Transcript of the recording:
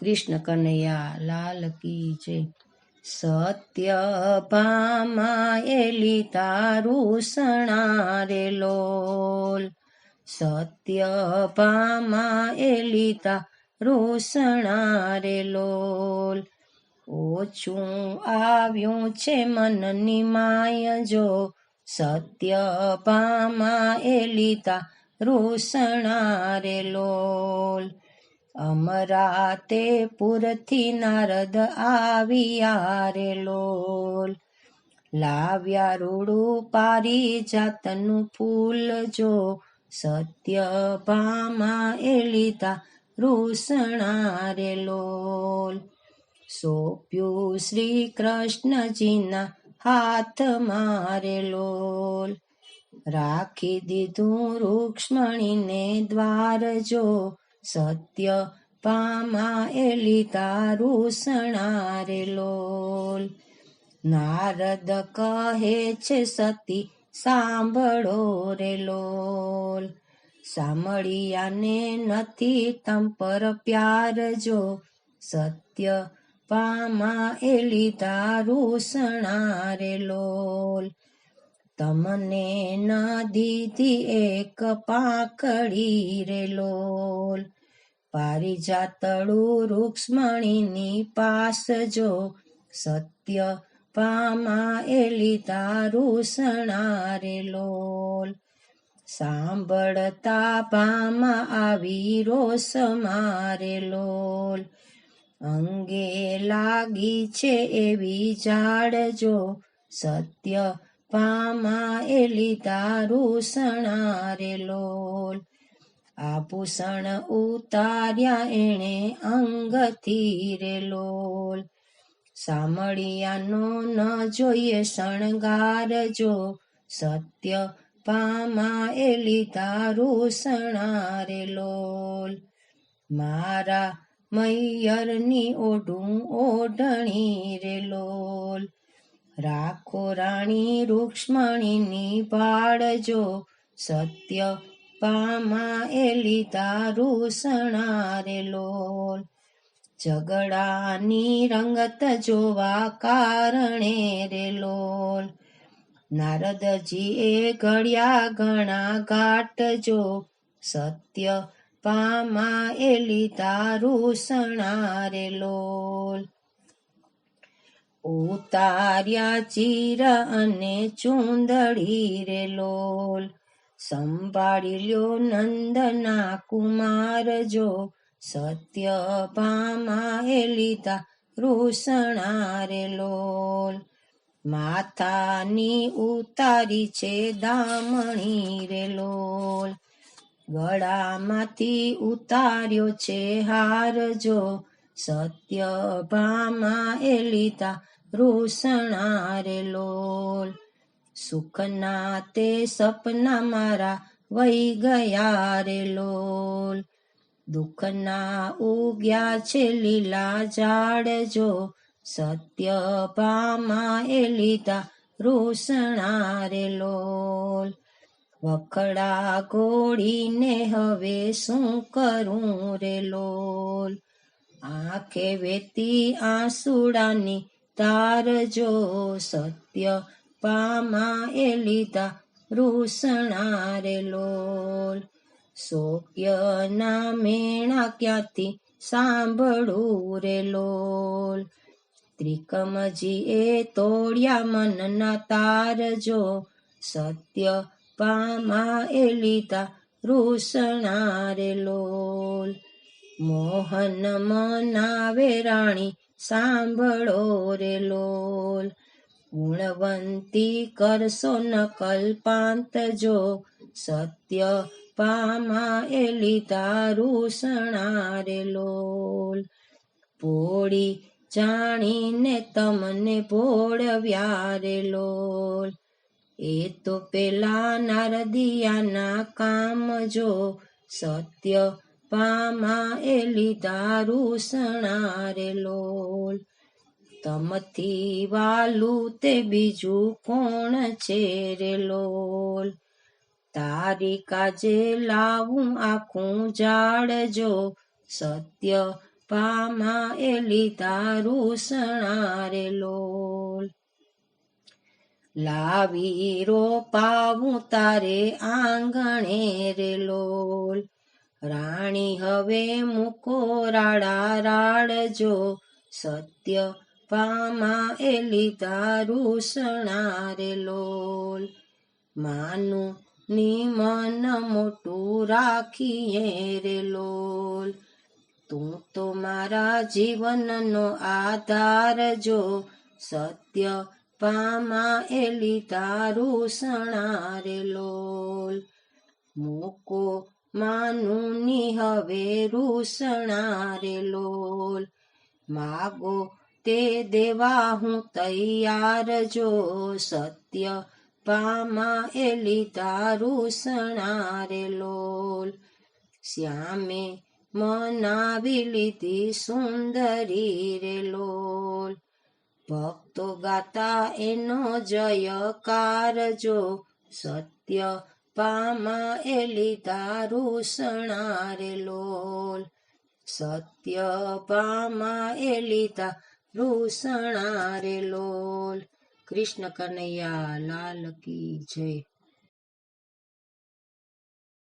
કૃષ્ણ કનૈયા, લાલ કી જય. સત્ય પામા એલી તારું સણારે લોલ. સત્ય પામા એલી તારું સણારે લોલ. ઓછું આવ્યું છે મનની માય જો. સત્ય પામા એલિતા તારું સણારે લોલ. અમરાતે પુરથી નારદ આવ્યા રે લોલ. લાવ્યા રૂડું પારી જાતનું ફૂલ જો સત્ય પામા એ લીધા રૂસણા રે લોલ. સોપ્યું શ્રી કૃષ્ણજીના હાથ મારે લોલ. રાખી દીધું રૂક્ષ્મણીને દ્વાર જો સત્ય પામાયેલી તારું સણારે લોલ. નારદ કહે છે, સતી, સાંભળો રે લોલ. સાંભળિયાને નથી તમ પર પ્યાર જો. સત્ય પામા એલી તારું સણારે લોલ. તમને ના દીધી એક પાકડી રે લોલ. પારિજાતળું રૂક્ષ્મણીની પાસ જો સત્ય પામા એલી તારું સણારે લોલ. સાંભળતા પામા આવી રોસ મારે લોલ. અંગે લાગી છે એવી જાડજો સત્ય પામા એલી તારું સણારે લોલ. આભૂષણ ઉતાર્યા એણે અંગથી રે લોલ. સામળિયાનો ન જોઈએ શણગાર જો સત્ય પામા એલી તારું સણારે લોલ. મારા મૈયરની ઓઢું ઓઢણી રે લોલ. રાખો રાણી રૂક્ષ્મણીની પાડજો સત્ય પામા એલી તારું સણારે લોલ. ઝઘડાની રંગત જોવા કારણે રે લોલ. નારદજી એ ઘડ્યા ઘણા ઘાટ જો સત્ય પામા એલી તારું સણારે લોલ. ઉતાર્યા ચીરા અને ચૂંદડી રે લોલ. સંભાળી લ્યો નંદના કુમાર જો સત્ય પામા એ લીધા રૂસણા રે લોલ. માથાની ઉતારી છે દામણી રે લોલ. ગળામાંથી ઉતાર્યો છે હાર જો સત્ય ભામા એ લીધા રૂસણા રે લોલ. સુખના તે સપના મારા વહી ગયા રે લોલ. દુઃખના ઉગ્યા છે લીલા ઝાડ જો. સત્ય પામા એ લીધા રોષણા રે લોલ. વખડા ઘોડીને હવે શું કરું રે લોલ? આંખે વેતી આંસુડાની તાર જો સત્ય પામા એ લીધા રૂસણા રે લોલ. સોપ્યના મેણા ક્યાંથી સાંભળું રે લોલ. ત્રિકમજી એ તોડ્યા મનના તાર જો સત્ય પામા એ લીધા રૂસણા લોલ. મોહન મનાવે રાણી સાંભળો રે લોલ. ગુણવંતી કરશો ન કલ્પાંત જો. સત્ય પામા એ સણારે લોલ. પોળી જાણીને તમને ભોળવ્યા રે લોલ. એ તો પેલા નારદિયાના કામ જો. સત્ય પામા એલી લીધા રૂસણા લોલ. તમથી વાલું તે બીજું કોણ છે રે લોલ? તારી કાજે લાવું આખું જાડજો સત્ય પામા એલી તારું સણારે લોલ. લાવી રોપાવું તારે આંગણે રે લોલ. રાણી હવે મૂકો રાડા રાડજો. સત્ય પામા એલી તારું સણારે લોલ. માનું ની મન મોટું રાખીએ રે લોલ. તું તો મારા જીવનનો આધાર જો. સત્ય પામા એલી તારું સણારે લોલ. મૂકો માનું ની હવે રૂસણારે લોલ. માગો તે દેવા હું તૈયાર જો સત્ય પામા એલી તારું સણારે લોલ. શ્યામે મનાવી લીધી સુંદરી રે લોલ. ભક્તો ગાતા એનો જયકાર જો સત્ય પામા એલી તારું સણારે લોલ. સત્ય પામા એલી તારું સણારે લોલ. કૃષ્ણ કનૈયા લાલ કી જય.